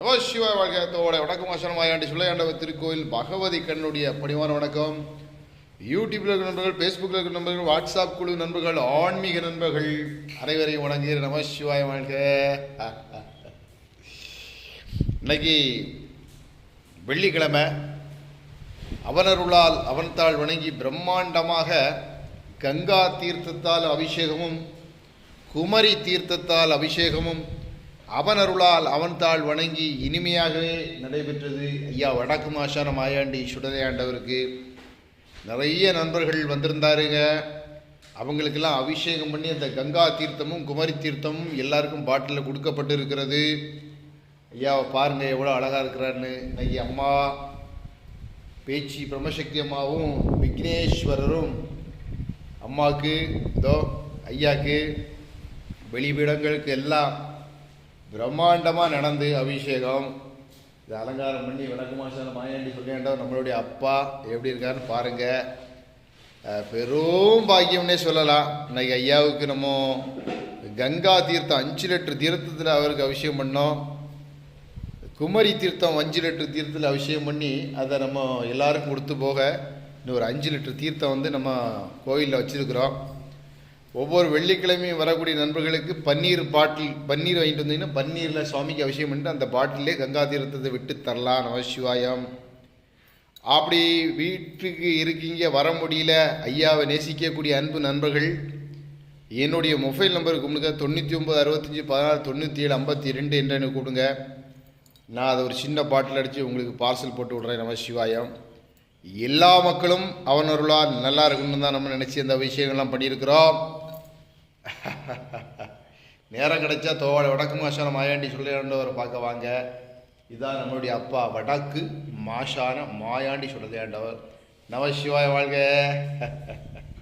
நமசிவாய வாழ்க்கையத்தோட வணக்கம் ஆசனமாயாண்டி சுழையாண்டவர் திருக்கோயில் பகவதி கண்ணுடைய பணிவான வணக்கம். யூடியூப்ல இருக்கிற நண்பர்கள் ஃபேஸ்புக்கில் இருக்கிற நண்பர்கள் வாட்ஸ்அப் குழு நண்பர்கள் ஆன்மீக நண்பர்கள் அனைவரையும் வணங்குகிற நமசிவாய வாழ்க. இன்னைக்கு வெள்ளிக்கிழமை. அவனருளால் அவன்தாள் வணங்கி பிரம்மாண்டமாக கங்கா தீர்த்தத்தால் அபிஷேகமும் குமரி தீர்த்தத்தால் அபிஷேகமும் அவன் அருளால் அவன் தாள் வணங்கி இனிமையாகவே நடைபெற்றது. ஐயா வடக்கு மாஷான மாயாண்டி சுடலையாண்டவருக்கு நிறைய நண்பர்கள் வந்திருந்தாருங்க. அவங்களுக்கெல்லாம் அபிஷேகம் பண்ணி அந்த கங்கா தீர்த்தமும் குமரி தீர்த்தமும் எல்லாருக்கும் பாட்டிலில் கொடுக்கப்பட்டு இருக்கிறது ஐயாவை பாருங்கள் எவ்வளோ அழகாக இருக்கிறான்னு இன்னைக்கு அம்மா பேச்சு பிரம்மசக்தி அம்மாவும் விக்னேஸ்வரரும் அம்மாவுக்கு இதோ ஐயாவுக்கு வெளிவிடங்களுக்கு எல்லாம் பிரம்மாண்டமாக நடந்து அபிஷேகம். இது அலங்காரம் பண்ணி விளக்குமாசான மாயாண்டி சொல்லியாண்டவர் நம்மளுடைய அப்பா எப்படி இருக்காருன்னு பாருங்கள் பெரும் பாக்கியம்னே சொல்லலாம். இன்னைக்கு ஐயாவுக்கு நம்ம கங்கா தீர்த்தம் அஞ்சு லிட்டர் தீர்த்தத்தில் அவருக்கு அபிஷேகம் பண்ணோம். குமரி தீர்த்தம் அஞ்சு லிட்டர் தீர்த்தத்தில் அபிஷேகம் பண்ணி அதை நம்ம எல்லாருக்கும் கொடுத்து போக இன்னும் ஒரு அஞ்சு லிட்டர் தீர்த்தம் வந்து நம்ம கோயிலில் வச்சுருக்குறோம். ஒவ்வொரு வெள்ளிக்கிழமையும் வரக்கூடிய நண்பர்களுக்கு பன்னீர் பாட்டில் பன்னீர் வாங்கிட்டு வந்தீங்கன்னா பன்னீரில் சுவாமிக்கு அவசியம் பண்ணிட்டு அந்த பாட்டிலே கங்கா தீர்த்தத்தை விட்டு தரலாம் நமசிவாயம் அப்படி வீட்டுக்கு இருக்கீங்க வர முடியல ஐயாவை நேசிக்கக்கூடிய அன்பு நண்பர்கள் என்னுடைய மொபைல் நம்பருக்கு கொடுங்க தொண்ணூற்றி ஒம்பது அறுபத்தஞ்சி பதினாறு தொண்ணூற்றி ஏழு ஐம்பத்தி ரெண்டு என்று எனக்கு கொடுங்க நான் அதை ஒரு சின்ன பாட்டில் அடித்து உங்களுக்கு பார்சல் போட்டு விட்றேன் நம சிவாயம். எல்லா மக்களும் அவனருளால் நல்லா இருக்கணும்னு தான் நம்ம நினச்சி அந்த விஷயங்கள்லாம் பண்ணியிருக்கிறோம். நேரம் கிடைச்சா தோவாட வடக்கு மாஷான மாயாண்டி சொல்லையாண்டவர் பார்க்க வாங்க. இதான் நம்மளுடைய அப்பா வடக்கு மாஷான மாயாண்டி சொல்லையாண்டவர் நம சிவாய வாழ்க.